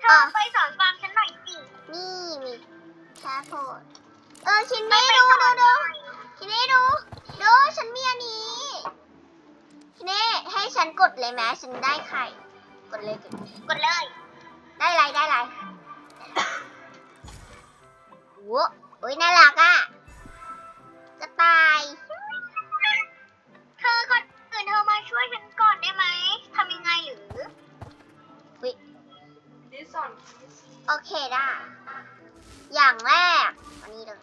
เธอไปสอนฟาร์มฉันหน่อยสิ นี่มีแคโพดเออชินนี่ดูดูดูชินนี่ดูดูฉันมีอันนี้ชินนี่ให้ฉันกดเลยไหมฉันได้ไข่กดเลยกดเลยกดเลย ได้ไรได้ไรโว้โอ้ยน่ารักอะกระต่ายเธอก่อนอื่นเธอมาช่วยฉันก่อนได้ไหมทำยังไงหรือดิ สอนโอเคได้ อย่างแรกวันนี้เลย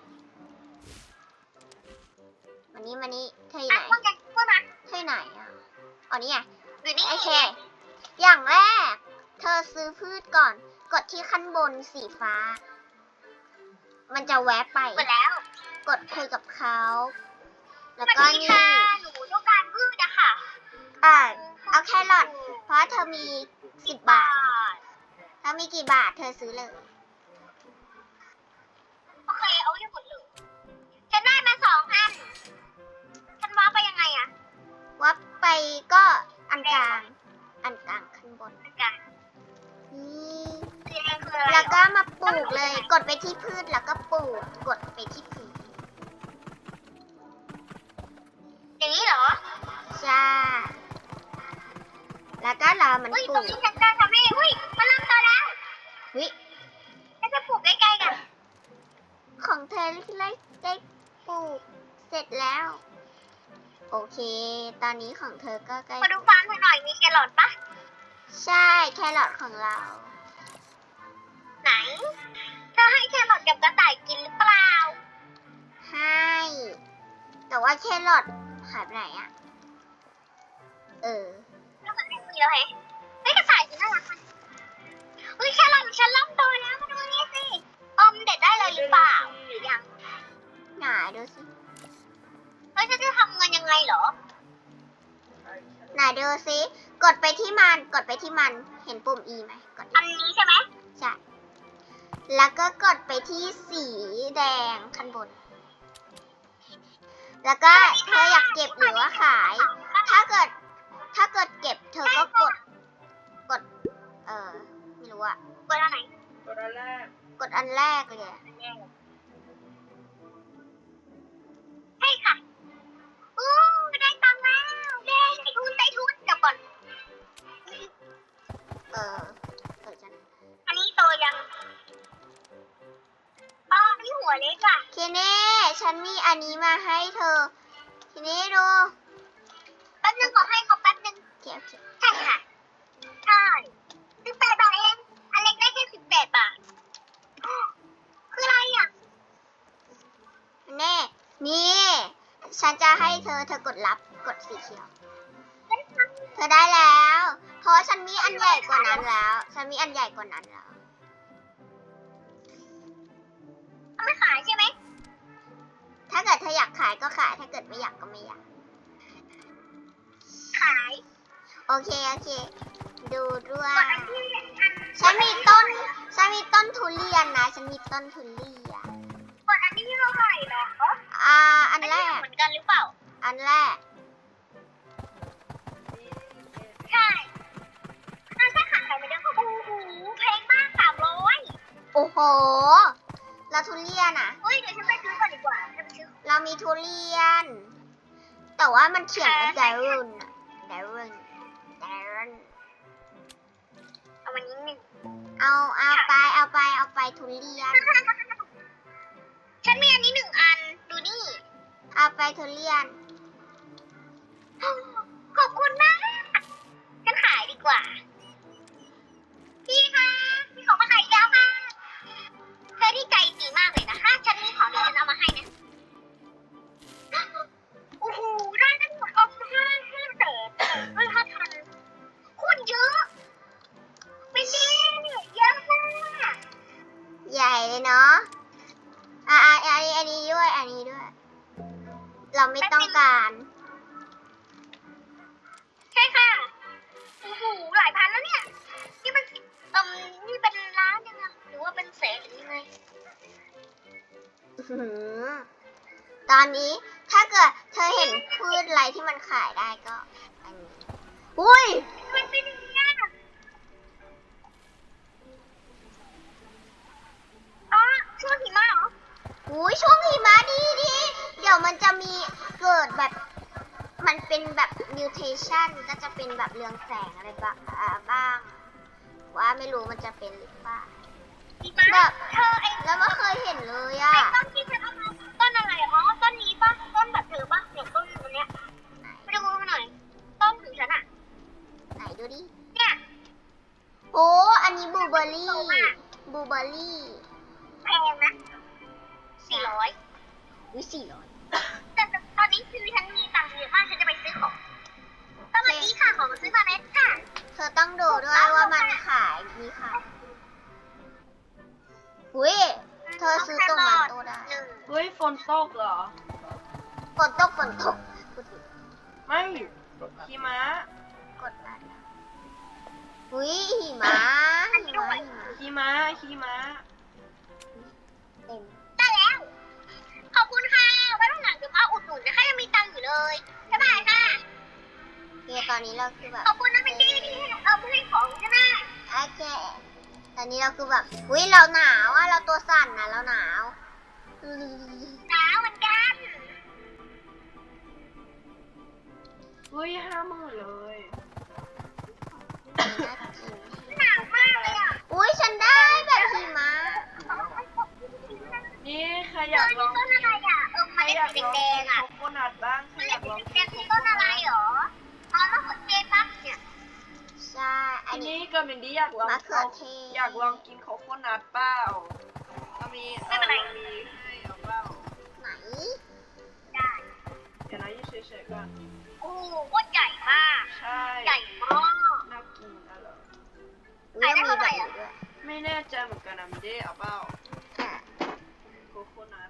วันนี้วันนี้เธออยู่อะไหนว่าไงว่ามาเธออยู่ไหนอะอ๋อนี่ไงอยู่นี่โอเค อย่างแรก เธอซื้อพืชก่อน กดที่ขั้นบนสีฟ้า มันจะแวบไปกดแล้วกดคุยกับเขา แล้วสวัสก็ดีนี่ค่ะหนูต้องการพืชอะค่ะอ่าเอาแครอทเพราะเธอมีสิบบาท ทถ้ามีกี่บาทเธอซื้อเลย โอเคเอาให้หมดเลยฉันได้มาสองอัน ฉันว่าไปยังไงอะวับไปก็อันกลาง อันกลางขั้นบนกันนี่สีแดงคืออะไรแล้วก็มาปลูกเลย กดไปที่พืชแล้วก็ปลูก กดไปที่พืชอย่างนี้เหรอใช่แล้วก็รอมันเฮ้ยปตรลูงก นี้ฉันจะทำให้เฮ้ยมันเริ่ม ตอนนี้ของเธอก็ใกล้ มาดูฟาร์มเธอหน่อยมีแครอทปะใช่ แครอทของเรา ไหนเธอให้แครอทกับกระต่ายกินหรือเปล่าให้ แต่ว่าแครอทหายไปไหนอะเออแล้วมันไม่มีแล้วเหรอเฮ้ยกระต่ายกินน่ารักอะเฮ้ยแครอทฉันเริ่มโตแล้วมาดูนี่สิอมเด็ดได้เลยหรือเปล่าหรือยังไหนดูสิเฮ้ยฉันจะทำเงินยังไงเหรอ ไหนดูสิกดไปที่มัน กดไปที่มัน เห็นปุ่ม E ไหมกดอัน E นี้ใช่ไหมใช่ แล้วก็กดไปที่สีแดงข้างบน แล้วก็เธออยากเก็บหรือว่าขาย ถ้าเกิด ถ้าเกิดเก็บเธอก็กด กด เออไม่รู้อะกดอันไหนตัวแรก กดอันแรกเลยอะ อู้ได้ตังค์แล้วเด้ได้ทุนได้ทุนเดี๋ยวก่อน เออเออฉันอันนี้โตยังอ๋ออันนี้หัวเล็กอะเคเน่ฉันมีอันนี้มาให้เธอทีนี้ดูแป๊บนึงขอให้เขาแป๊บนึงโอเคโอเคใช่ค่ะใช่สิบแปดบาทเองอันเล็กได้แค่สิบแปดบาทคืออะไรอะแน่นี่ ฉันจะให้เธอเธอกดรับกดสีเขียว เธอได้แล้ว เพราะฉันมีอันใหญ่กว่านั้นแล้ว ฉันมีอันใหญ่กว่านั้นแล้วเอาไม่ขายใช่ไหมถ้าเกิดเธออยากขายก็ขาย ถ้าเกิดไม่อยากก็ไม่อยาก ขายโอเคโอเค ดูด้วกยดอันที่อันฉันมีต้น ฉันมีต้นทุเรียนนะ ฉันมีต้นทุเรียน กดอันที่เท่าไหร่เหรอ อ่า อันแรนี้กเหมือนกันหรือเปล่า อันแรก ใช่อันถ้าขายขายไปเดือนก็โอ้โหแพงมากสามร้อยโอ้โหแล้วทุเรียนอะเฮ้ย เดี๋ยวฉันไปซื้อก่อนดีกว่าฉันไปซื้อเรามีทุเรียน แต่ว่ามันเขียนว่าดารุนอะดารุนดารุนเอาวันนี้หนึ่งเอา เอาไป เอาไป เอาไปทุเรียน ฉันมีอันนี้หนึ่งอันดูนี่ เอาไปทุเรียน มันขายได้ก็ อันนี้ อุ้ย มันเป็นยังไงอ๋อช่วงหิมะเหรออุ้ยช่วงหิมะดีดีเดี๋ยวมันจะมีเกิดแบบ มันเป็นแบบนิวเทชันก็จะเป็นแบบเรืองแสงอะไรบ้างอ่าบ้าง ว่าไม่รู้มันจะเป็นหรือเปล่าแบบเธอไอ้แล้วไม่เคยเห็นเลยอะต้นที่ฉันเอามาต้นอะไรอ๋อต้นนี้ป่ะต้นแบบเธอป่ะเดี๋ยวต้น ฉันอะไหนดูดิ เนี่ยโอ้อันนี้บลูเบอร์รี่บลูเบอร์รี่แพงนะสี่ร้อยวิสี่ร้อยแต่ตอนนี้คือฉันมีตังค์เยอะมากฉันจะไปซื้อของสวัสดีค่ะของซื้อมาเม็ดค่ะ เธอต้องดูด้วยว่ามันขายมีขายอุ้ยเธอซื้อตรงมาโตได้หนึ่งเฮ้ยฝนตกเหรอ ฝนตกฝนตกพูด ผิดไม่หิมะกดได้นะอุ้ยหิมะหิมะหิมะหิมะหิมะเต็มได้แล้ว ขอบคุณค่ะไว้วันหลังเดี๋ยวมาอุดหนุนนะคะยังมีตังค์อยู่เลยบ๊ายบายค่ะเนี่ยตอนนี้เราคือแบบขอบคุณนะเป็นดีที่เราไม่ให้ของใช่ไหมโอเคตอนนี้เราคือแบบอุ้ยเราหนาวอะเราตัวสั่นนะเราหนาวอืมหนาวเหมือนกัน เฮ้ยห้าหมื่นเลยน่ากินหนาวมากเลยอะ อุ้ยฉันได้แบบหิมะนี่ใครอเจยาอกลนี่องต้นอะไรอะ เออใครเมล็ดอยากสีลองแดกิงนๆอะโคโคนัทบ้างใครเมอล็ยาดกลองสีกิแดนงโคคือโคต้นนัอะไรทเหรออ๋อมะเขือเทศปะเนี่ยใช่อัทีนนี้นี้กับมินดี้อยากลองมะเขือเทศอยากลองกินโคโคนัทเปล่าเอามีไม่เป็นไรอามีให้เอาเปล่าไหน ได้ เดี๋ยวนะอยืดเฉยๆก่อน โอ้โหโคตรใหญ่มาก ใช่ใหญ่มาก น่ากินอะเหรออุ้ยมีแบบนี้ด้วยไม่แน่ใจเหมือนกันนะมินดี้เอาเปล่าอะโคโคนัท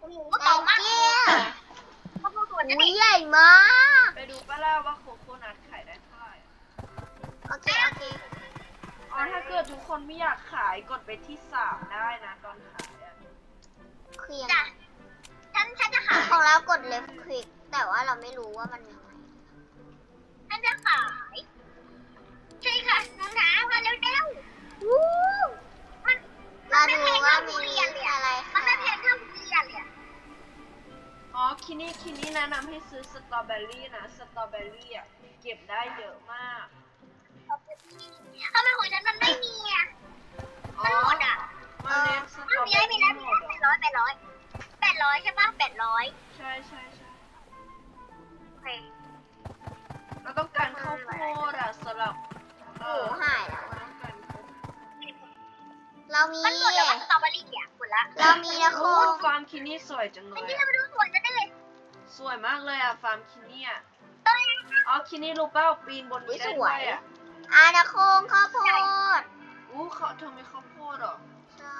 โอ้โหแตโตมากเกียข้าวโพดสวนจะอุ้ดิยใหญ่มากไปดูป้าล่าว่าโคโคนัทขายได้เท่าไหร่โอเคโอเคอ๋อถ้าเกิดทุกคนไม่อยากขายกดไปที่สามได้นะตอนขายอะเคลียจ้ะร์ฉันฉันจะขายของเรากด left click แต่ว่าเราไม่รู้ว่ามันยังไงฉันจะขายใช่ค่ะน้องน้ำมาเร็วๆวู้มันเราดูว่ามีนไแพงเท่ทุเรียนเลยอะไรมันค่ะไม่แพงเท่าทุเรียนเลยอะอ๋อคินี่คินี่แนะนำให้ซื้อสตรอเบอรี่นะสตรอเบอรี่อะเก็บได้เยอะมากทำไมของฉันมันไม่มีอะอ๋อมันหมดอะเมาเล็ดสตรอ้าอวเบมีอแล้วมีรี่แล้วหมีมแล้วดแปเหรดอร้อยแปดร้อยแปดร้อยใช่ปะแปดร้อยใช่ใช่ ใช่โอเคเราต้องการข้าวโพดอะสำหรับโอ้โหหายแล้วเราอะต้องการข้าวโพดเรามี มันหมดแล้วว่าสตรอเบอรี่อะหมดละเรามีนะโคโอ้งฟาร์มคินี่สวยจังเลไอ้ยที่อะเราไปดูสวนกันได้เลยสวยมากเลยอะฟาร์มคินี่อะต้นอะไรนะอ๋อคินี่รู้เปล่าปีนบนนี้ได้ด้วยอะอานะโคงข้าวโพดอู้เขาเธอมีข้าวโพดเหรอใช่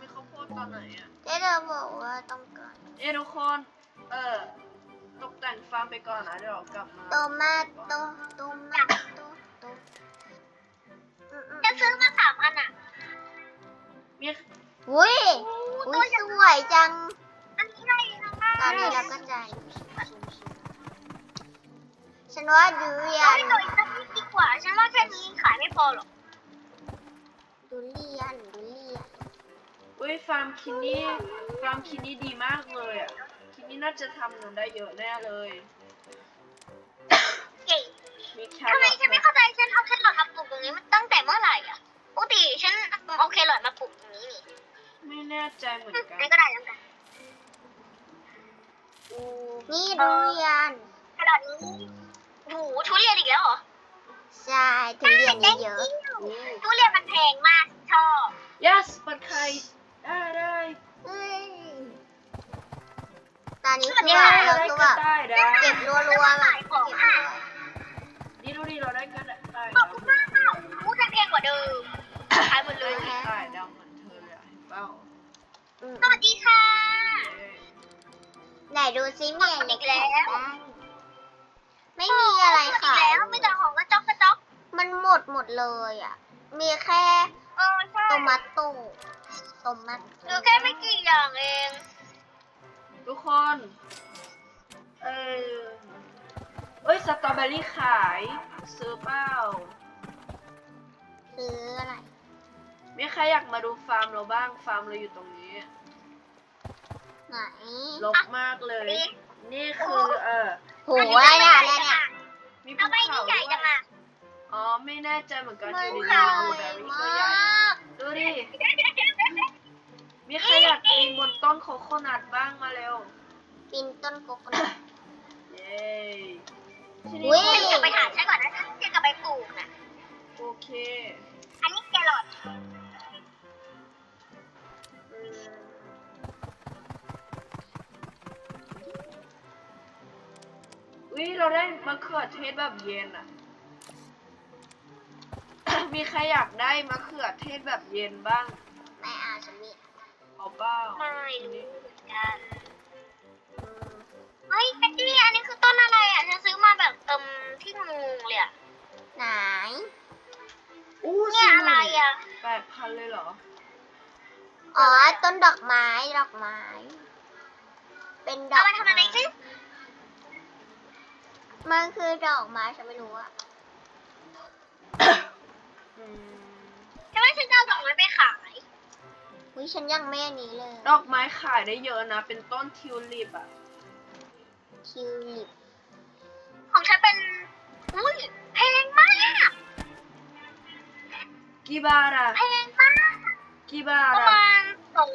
มีข้าวโพดตอนไหนอะเจ๊เราบอกว่าต้องการเอ้ทุกคน เออ ตกแต่งฟาร์มไปก่อนนะเดี๋ยวเรากลับมาโตมาโตโตมาโตโตอืมอืมจะซื้อมาสามอันอะ มีอุ้ยอุ้ยสวยจัง อันนี้ได้เลยนะตอนนี้เราก็ใจฉันว่าดูเรียเอานไปต่ออีกสักนิดดีกว่า ฉันว่าแค่นี้ขายไม่พอหรอกดูเรียนดูเรียนอุ้ยฟาร์มคินนี่ฟาร์มคินนี่ดีมากเลยอะ นี่น่าจะทำเงินได้เยอะแน่เลยเก่งมีแคทำไมรอทฉันไม่เข้าใจฉันเอาแครอทมาปลูกตรงนี้มันตั้งแต่เมื่อไหร่อะปกติฉันเอาแครอทมาปลูกตรงนี้นี่ไม่แน่ใจเหมือนกันนี่ก็ได้แล้วกันอู้นี่ดูเรียนแครอทนี้โอ้โหทุเรียนอีกแล้วเหรอใช่ทุเรียนเยอะอู้ทุเรียนมันแพงมากชอบ yes เปิดไข่ได้ได้ๆเอ้ย ตอนนี้คือแบบเราได้คือก็แบบได้ได้เก็บรัวๆแบบเก็บรัวนี่ดูดิเราได้ก็ได้ได้ขอบคุณมากค่ะอู้ฉันแพงกว่าเดิมขายหมดเลยได้ดำเหมือนเธอเลยอะเห็นเปล่าๆอืมสวัสดีค่ะเอ้ยไหนดูซิมีอะไรอีกแล้วขายบ้างไม่มีอะไรอีกขายแล้วไม่แต่ของกระจอกกระจอกมันหมดหมดเลยอะ มีแค่เออใช่โตมัตโต้โตมัตเหลือแค่ไม่กี่อย่างเอง ทุกคน เออเอ้ยสตรอเบอรี่ขาย ซื้อเปล่า ซื้ออะไรมีใครอยากมาดูฟาร์มเราบ้าง ฟาร์มเราอยู่ตรงนี้มไหนลกมากเลย นี่คือเออโหอะไรเนี่ยอะไรเนี่ยมีภูทำไมเขานี่ใหญ่ด้วจังยอะอ๋อ ไม่แน่ใจเหมือนกันมัอนยู่ใหดีญ่ๆบลูเบอร์รี่ก็ใหญ่มากดูดิ มีใครอยากปีนบนต้นโคโคนัทบ้างมาเร็ว ปีนต้นโกโก้นัทเย้ที่อุ๊นี่ยฉันจะไปหาฉันก่อนนะฉันจะกลับไปปลูกน่ะโอเคอันนี้แครอทอืมอุ้ยเราได้มะเขือเทศแบบเย็นอะ มีใครอยากได้มะเขือเทศแบบเย็นบ้าง ไม่เอาฉันมี เอาเปล่าไม่รู้เหมือนกันอืมเฮ้ยแพตตี้อันนี้คือต้นอะไรอะฉันซื้อมาแบบเติมที่งูเลยอะไหนอู้เนี่ยอะไรอะแปดพันเลยเหรอ อ๋อ ต้นดอกไม้ดอกไม้ เป็นดอเอากมาทำอะไรซิมันคือดอกไม้ฉันไม่รู้อะอืมฉันว่าฉันจะเอาดอกไม้ไปขาย อุ้ยฉันยังไม่อันนี้เลยดอกไม้ขายได้เยอะนะ เป็นต้นทิวลิปอะทิวลิปของฉันเป็น อุ้ยแพงมาก กี่บาทอะแพงมาก กี่บาปทระอะมาณสอง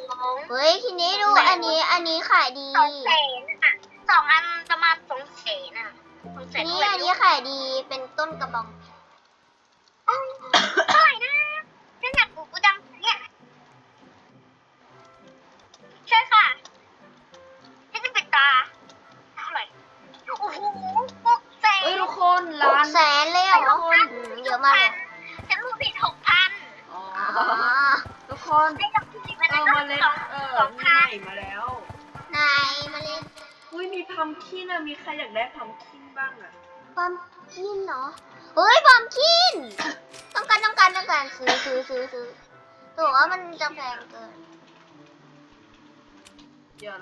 เฮ้ยทีนี้ดูอันนี้อันนี้ขายดีสองแสนอะสองอันประมาณสองแสนอะสองแสนนี่เท่าไหร่อันไม่นี้รู้ขายดีเป็นต้นกระบองอ้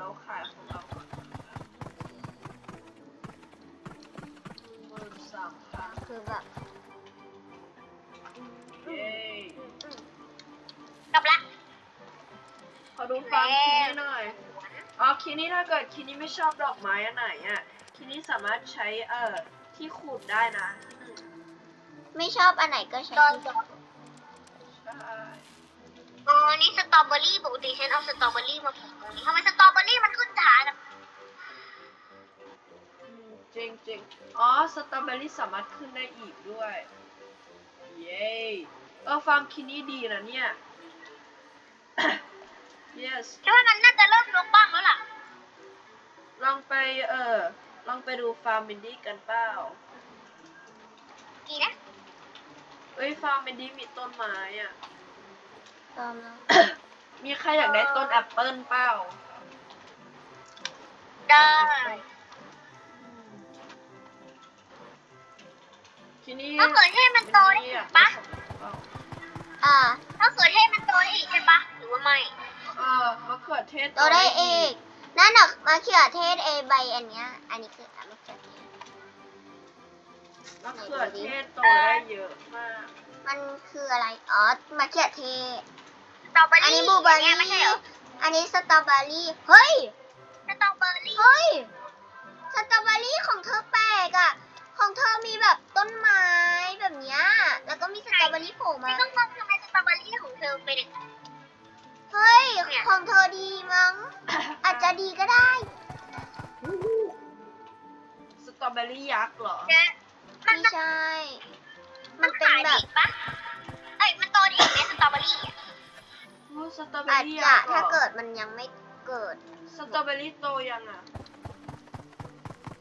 เราขายของเราก่อนหมื่นสามพันคือแบบเย้กลับละ ขอดูฟังคินี่หน่อย อ๋อคินี่ถ้าเกิดคินี่ไม่ชอบดอกไม้อันไหนอะคินี่สามารถใช้เอ่อที่ขูดได้นะ ไม่ชอบอันไหนก็ใช้ตอนที่จบใช่ อ๋อ นี่สตรอเบอรี่ปกติฉันเอาสตรอเบอรี่มาปลูกตรงนี้ทำไมสตรอเบอรี่มันขึ้นช้าจังอืมจริงจริงๆอ๋อ สตรอเบอรี่สามารถขึ้นได้อีกด้วย เย้เออฟาร์มคินี่ดีนะเนี่ย yes ฉันว่ามันน่าจะเริ่มลกบ้างแล้วล่ะ ลองไปเออ ลองไปดูฟาร์มมินดี้กันเปล่าดีนะ เอ้ยฟาร์มมินดี้มีต้นไม้อะต อมแล้วมีใครอยากได้ต้นแอปเปิลเปล่าได้อืมคินี่ถ้าเกิดให้มันโตได้คิอีนี่อยากกได้ปะของเปล่าอ่าถ้าเกิดให้มันโตได้อีกใช่ปะหรือว่าไม่ เออมะเขือเทศโตได้เองนั่นน่ะมะเขือเทศเอใบอันเนี้ย อันนี้คือมะเขือเทศมะเขือเทศโตได้เยอะมาก มันคืออะไร อ๋อมะเขือเทศสต รอเบออันรี่นี้บลูเบอร์นี่รี่ยไม่ใช่เหรอ อันนี้สตรอเบอรี่เฮ้ยสตรอเบอรี่ เฮ้ย สตรอเบอรี่ของเธอแปลกอะของเธอมีแบบต้นไม้แบบเนี้ย แล้วก็มีสตรอเบอรี่โผล่ไม่มาต้องงงทำไมสตรอเบอรี่ของเธอเป็นอย่างนั้นเฮ้ยเนี่ยของเธอดีมั้ง อาจจะดีก็ได้ สตรอเบอรี่ยักษ์เหรอ เจ๊มันไม่ใช่ มันเป็นขายแบได้บอีกปะเอ้ย มันโตได้อีกไหมสตรอเบอรี่อะโอ้ สตรอเบออาจรี่จะยักษ์เหรถ้าอเกิดมันยังไม่เกิด สตรอเบอรี่โตยังอะ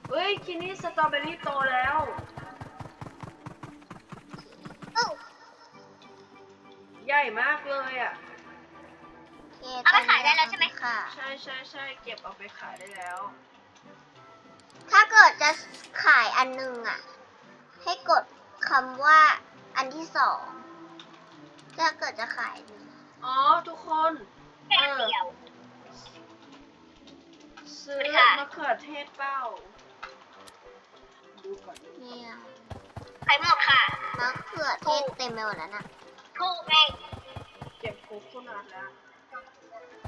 เฮ้ยคินี่สตรอเบอรี่โตแล้วอู้ใหญ่มากเลยอะโคเอาไปขายได้แล้วใช่ไหม ค่ะ ใช่ใช่ใช่เก็บเอาไปขายได้แล้ว ถ้าเกิดจะขายอันหนึงอะ ให้กดคำว่าอันที่สอง ถ้าเกิดจะขายอันหนึ่ง อ๋อ ทุกคน แค่เออเดียว ซื้อค่ะ มะเขือเทศเป้า ดูก่อน เนี่ยขายหมดค่ะ มะเขือเทศเต็มไปหมดแล้วนะถูกไงเก็บโคโคนัทแล้ว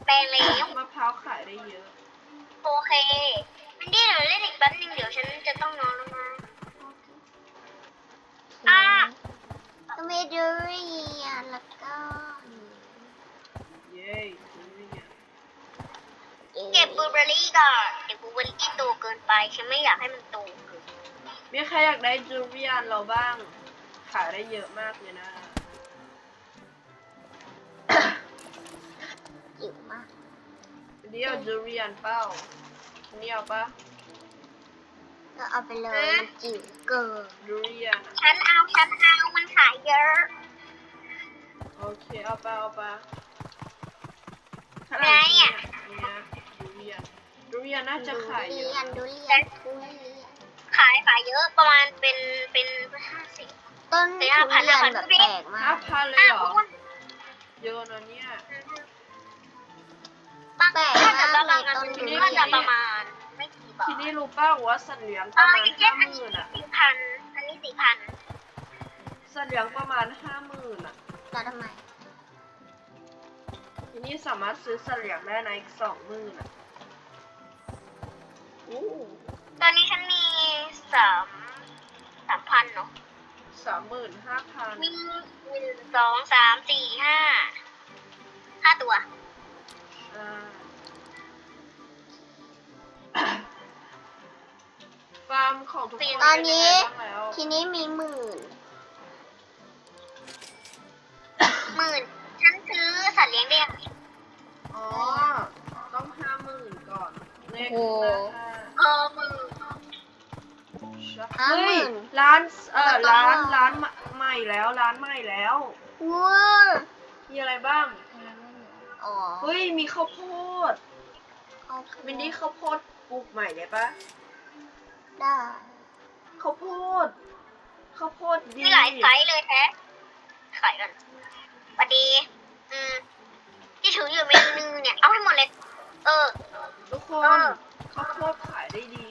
แปลงแล้วมะพร้าวขายได้เยอะ โอเคมินดี้เดี๋ยวเล่นอีกแป๊บนึงเดี๋ยวฉันจะต้องนอนแล้วนะอะ ก็มีดูเรียนแล้วก็เย้ทุเรียนเก็บบลูเบอร์รี่ก่อนเดี๋ยวบลูเบอร์รี่โตเกินไปฉันไม่อยากให้มันโตเกินมีใครอยากได้ทุเรียนเราบ้าง ขายได้เยอะมากเลยนะจิ๋วมากเดี๋ยวทุเรียนเป้านี่เอาปะก็เอาไปเลยมันจิ๋วเกินทุเรียนอะฉันเอาฉันเอามันขายเยอะ โอเคเอาปะเอาปะเท่าไหร่เนี่ยเนี่ยทุเรียนทุเรียนน่าจะขายเยดูอะเรียนดูเรียนทุเรียนขายขายเยอะประมาณเป็นเป็นห้าสิบต้นเดี๋ทุยวเรีย5,000นแบบแปลกมาห้ากพันเลยอ้าเหรวอคุณเยอะนะเนี่ยบางแปลกน่าจะมากบางเลยอันต้นทุเรียนน่าจะประมาณไม่กี่บาททีนี้รู้ป่าว่าสัตว์เลี้ยงปอ่าระมาณอย่างเช่ห้านอันหนี้มื่นอะสี่พันอันนี้สี่พันสัตว์เลี้ยงประมาณห้าหมื่นอะแล้วทำไม ทีนี้สามารถซื้อสัตว์เลี้ยงได้ในอีกสองหมื่นอะอู้ตอนนี้ฉันมีสามสามพันเนาะสามหมื่นห้าพันมีหนึ่งสองสามสี่ห้าห้าตัวอ่าฟาร์มของทุกคนตอนนี้เป็นยังไงบ้างแล้วทีนี้มีหมื่นหมื่นฉัน ซื้อสัตว์เลี้ยงได้ยังอ๋อ ต้องห้าหมื่นก่อนเลขโอ้หน้าเออหมื่นห้าห้าหมื่เฮ้ยนร้าน เออแล้วก็ร้าน ร้านใหม่แล้ว ร้านใหม่แล้ว ว้าวมีอะไรบ้าง อ๋อเฮ้ย มีข้าวโพดเอามินนี่ข้าวโพดปลูกใหม่ได้ปะได้ข้าวโพด ข้าวโพดดี มีหลายไซส์เลยแท้ขายกันสวัสดี อืมที่ถืออยู่เมนูเนี่ย เอาให้หมดเลย เออ ทุกคเอนอข้าวโพดขายได้ดี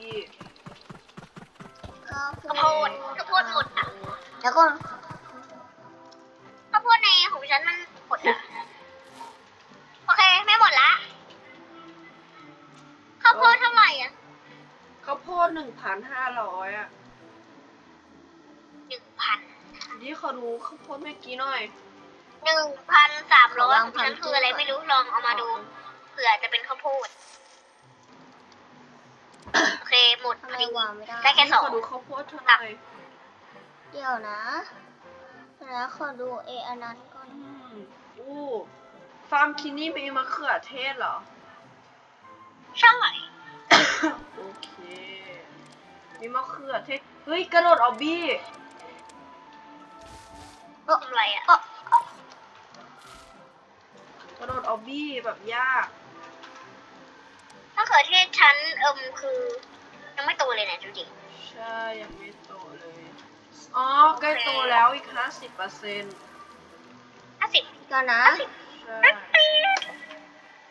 ข้าวข้าวโพดข้าวโพดหมดอะแล้วก็ข้าวโพดในของฉันมันหมดอะ โอเค ไม่หมดละข้าวโพดเท่าไหร่อะข้าวโพดหนึ่งพันห้าร้อยอะหนึ่งพัน นี่ขอดูข้าวโพดเมื่อกี้หน่อย หนึ่งพันสามร้อยของฉันคืออะไรไม่รู้ลองเอามาดูเผื่อจะเป็นข้าวโพดโอเคหมดทำพไมอดี วางไม่ได้ ได้แค่นี่สองขอดูข้าวโพดเท่าหน่อยเดี๋ยวนะแล้วขอดูเออันนั้นก่อน อืมอู้ฟาร์มคินนี่มีมะเขือเทศเหรอ ใช่โอเค มีมะเขือเทศ เฮ้ย กระโดดออบบี้โอ้ทำไรอะโอ้ กระโดดออบบี้แบบยากมะเขือเทศชั้นเอิมคือ ยังไม่โตเลยนะดูดิใช่ยังไม่โตเลย อ๋อใกล้โตแล้วอีกห้าสิบเปอร์เซ็นต์ห้าสิบก่อนนะห้าสิบใช่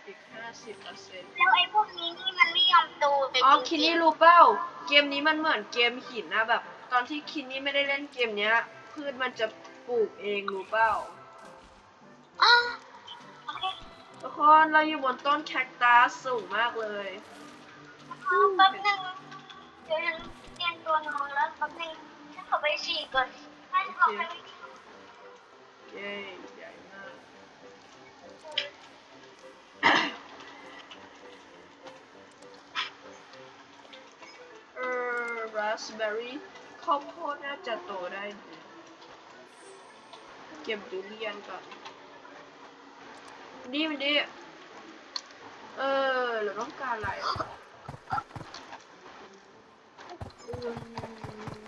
อีกห้าสิบเปอร์เซ็นต์แล้วไอ้พวกนี้นี่มันไม่ยอมโตเลยอ๋อจคินรินี่งรู้เปล่าเกมนี้มันเหมือนเกมหินนะแบบ ตอนที่คินนี่ไม่ได้เล่นเกมเนี้ยพืชมันจะปลูกเองรู้เปล่าๆอ๋อโอเค ทุกคนเราอยู่บนต้นแคคตัสสูงมากเลยอ๋อแป๊บนึงเดี๋ยวฉันเตรียมตัวนอนแล้วแป๊บนึงฉันขอไปฉี่ก่อนให้ฉันขอไปเย้ใหญ่มาก เออราสเบอร์รี่ข้าวโพดน่าจะโตได้ดีเก็บดูเรียนก่อน ดีมันดี เออเราต้องการอะไรอืม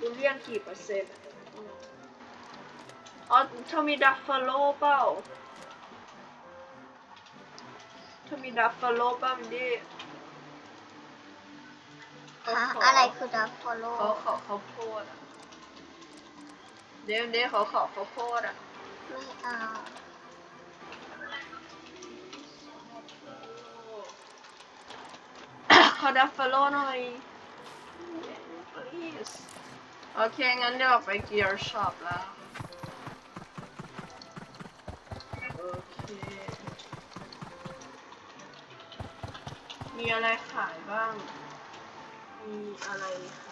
ดูเรียนกี่เปอร์เซ็นต์อืมอ๋อเธอมีดัฟเฟโลเปล่าเธอมีดัฟเฟโลเปล่ามันดีฮะอะไรคือดับฟอลโล่เขาขอข้าวโพดอะเดี๋ยวเดี๋ยวเขาขอข้าวโพดอะ ไม่เอาขอดัฟเฟโลหน่อย please โอเค งั้นเดี๋ยวไปเกียร์ช็อปแล้ว โอเค มีอะไรขายบ้าง มีอะไรขาย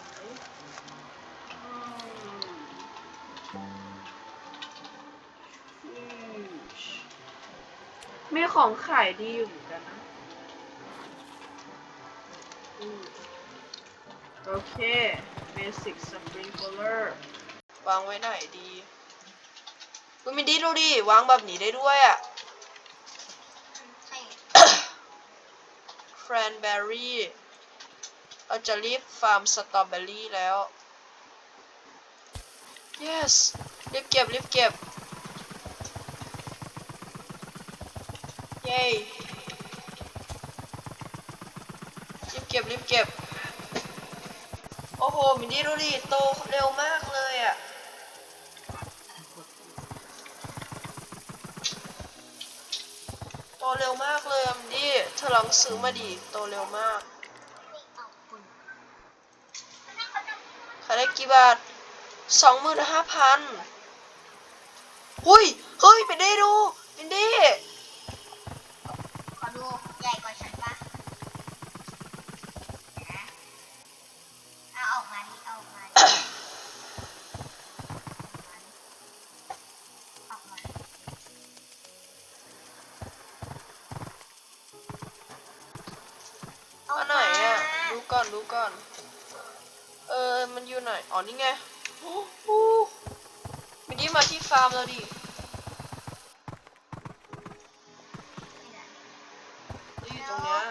มีของขายดีอยู่เหมือนกันนะอืมโอเค Basic Sprinkler วางไว้ไหนดีคุณมินดี้ดูดิ วางแบบนี้ได้ด้วยอะใช่ Cranberry เราจะรีบฟาร์มสตรอเบอรี่แล้ว yes รีบเก็บรีบเก็บ เย้รีบเก็บรีบเก็บ โอ้โหมินดี้ดูดิโตเร็วมากเลยอะโตเร็วมากเลยมินดี้เธอลองซื้อมาดิโตเร็วมากขายได้กี่บาทสองหมื่นห้าพันหุ้ย เฮ้ย ไปได้ดูมินดี้ ขอดูใหญ่กว่าฉันปะนะเอาออกมาดิเอาออกมาดิออกมาดิ อันไหนอะ ดูก่อนดูก่อน เออ มันอยู่ไหน อ๋อ นี่ไงโอ้โหมินดี้มาที่ฟาร์มแล้วดิ อยู่ตรงเนี้ย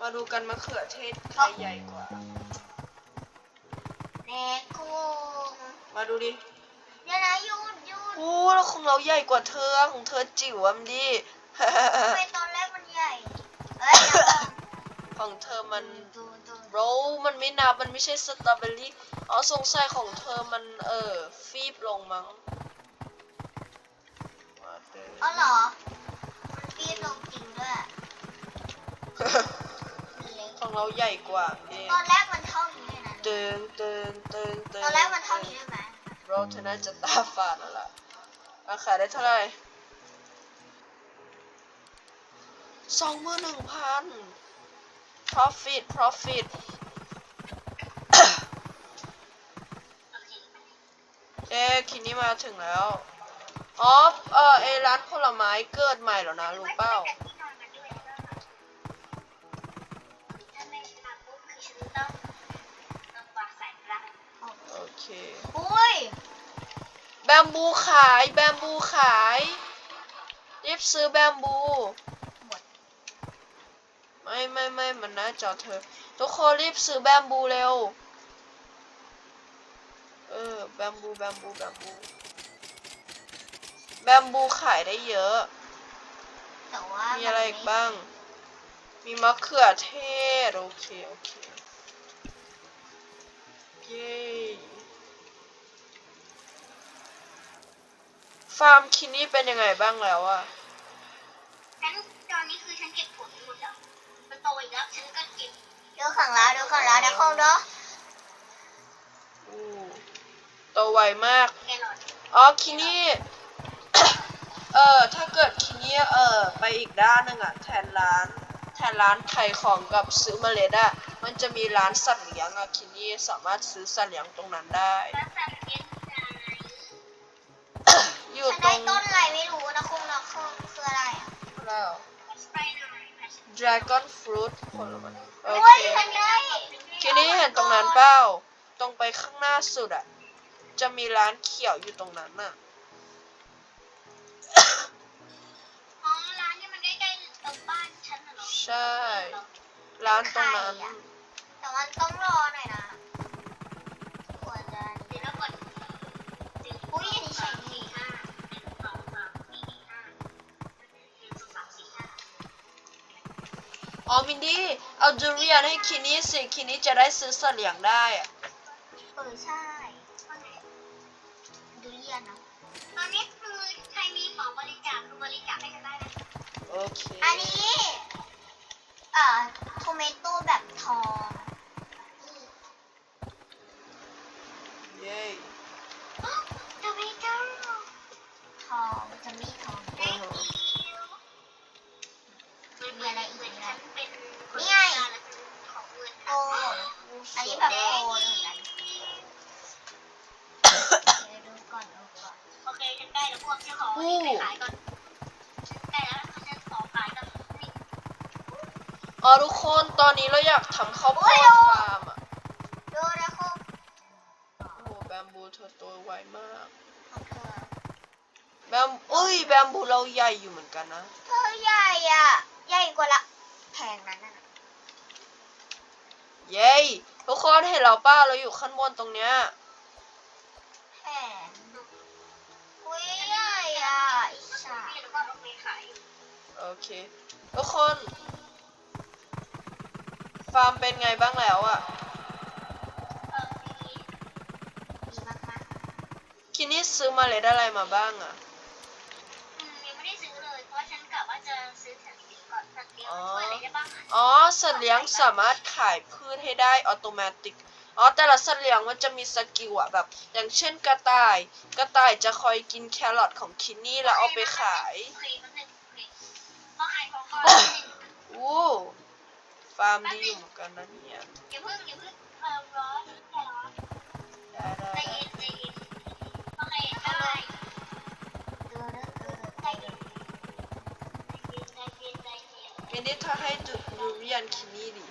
มาดูกันมะเขือเทศใครใหญ่กว่า แม่กุ้งมาดูดิเดี๋ยวนะหยุดหยุดโอ้แล้วของเราใหญ่กว่าเธอของเธอจิ๋วอะมินดี้ทำไมตอนแรกมันใหญ่เอ้ยเดี๋ยวก่อนของเธอมันดูดูโรลมันไม่นับมันไม่ใช่สตรอเบอรี่อ๋อสงสัยของเธอมันเออฟีบลงมั้งมาเดินอ๋อเหรอ มันปีนลงจริงด้วยมัน เล็กของเราใหญ่กว่านี่ตอนแรกมันเท่านี้เลยนะ เติงเติงเติงเติงตอนแรกมันเท่านี้เลยไหมโรลเธอน่าจะตาฝาดแล้วล่ะราคายได้เท่าไหร่สองหมื่นหนึ่งพัน profit profit เอ๊ะคิดนี้มาถึงแล้ว อ๋อ เออไอร้านผลไม้เกิดใหม่แล้วนะรู้เปล่า เคอุ้ยแบมบูขายแบมบูขายรีบซื้อแบมบูหมดไม่ไม่ไม่มันน่าจอเธอ ทุกคนรีบซื้อแบมบูเร็ว เออแบมบูแบมบูแบมบูแบมบูขายได้เยอะมีอะไรอีกบ้าง มีมะเขือเทศ โอเค โอเค เย้ ฟาร์มคินนี่เป็นยังไงบ้างแล้วอะฉันตอนนี้คือฉันเก็บผลหมดแล้วมันโตอีกแล้วฉันก็เก็บเดี๋ยวขังแล้วเดี๋ยวขังแล้วนะคงเนาะอู้โตไวมากแกหลอดอ๋อคินี่ เออถ้าเกิดคินี่เออไปอีกด้านหนึ่งอะแทนร้าน แทนร้านขายของกับซื้อเมล็ดอะมันจะมีร้านสัตว์เลี้ยงอะคินี่สามารถซื้อสัตว์เลี้ยงตรงนั้นได้ แล้ว dragon fruit ผลไม้โอโอ้ยเคฉันได้คินี่เห็นตรงนั้นเปล่าตรงไปข้างหน้าสุดอะจะมีร้านเขียวอยู่ตรงนั้นน่ะอ๋อร้านที่มันใกล้ๆตรงบ้านฉันน่ะเหรอใช่ ร้านตรงนั้น แต่มันต้องรอหน่อยนะ อ๋อมินดี้เอาจูเรียนให้คินี่สิคินี่จะได้ซื้อสัตว์เลี้ยงได้อะ อ๋อทุกคนตอนนี้เราอยากทำข้าวโพดฟาร์มอะดูนะครูโอ้โหแบมบูเธอโตไวมาก ของเธอแบมเอ้ยแบมบูเราใหญ่อยู่เหมือนกันนะ เธอใหญ่อะใหญ่กว่าละแพงนั้นน่ะเย้ทุกคนเห็นเราป้าเราอยู่ขั้นบนตรงเนี้ย แพงอุ้ยใหญ่อะอิจฉาพี่แล้วก็เอาไปขายโอเคทุกคน ฟาร์มเป็นไงบ้างแล้วอะเออมีดีมากมากคินี่ซื้อเมาเล็ดอะไรมาบ้างอะอืมยังไม่ได้ซื้อเลย เพราะว่าฉันกะว่าจะซื้อสัตว์เลี้ยงก่อนสัตว์เลี้ยงมันช่วยอะไรได้บ้างอะอ๋อ สัตว์เลี้ยงสามารถขายพืชให้ได้ออโตเมติก อ๋อ แต่ละสัตว์เลี้ยงมันจะมีสกิลอะแบบ อย่างเช่นกระต่าย กระต่ายจะคอยกินแครอทของคินนี่แล้วเอาไปขาย โอ ฟาร์มดีอยู่เหมือนกันนะเนี่ยอย่าเพิ่งอย่าเพิ่งเออร้อนอย่ร้อนได้ได้ใจได้เย็นใจเย็นโอเคได้ดูนะเออใจเย็นใจเย็นใจเย็นใจเย็นคินนี่ถ้าให้ดูดูวิญญาณคินี่ดิ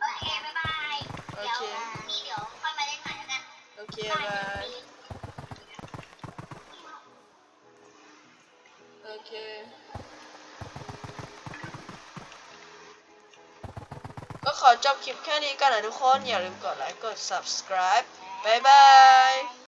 โอเคบ๊ายบายโอเดี๋ยวเค นี่เดี๋ยวค่อยมาเล่นใหม่แล้วกันโอเคบายโอเค ขอจบคลิปแค่นี้กันนะทุกคน อย่าลืมกดไลค์ กด subscribe บ๊ายบาย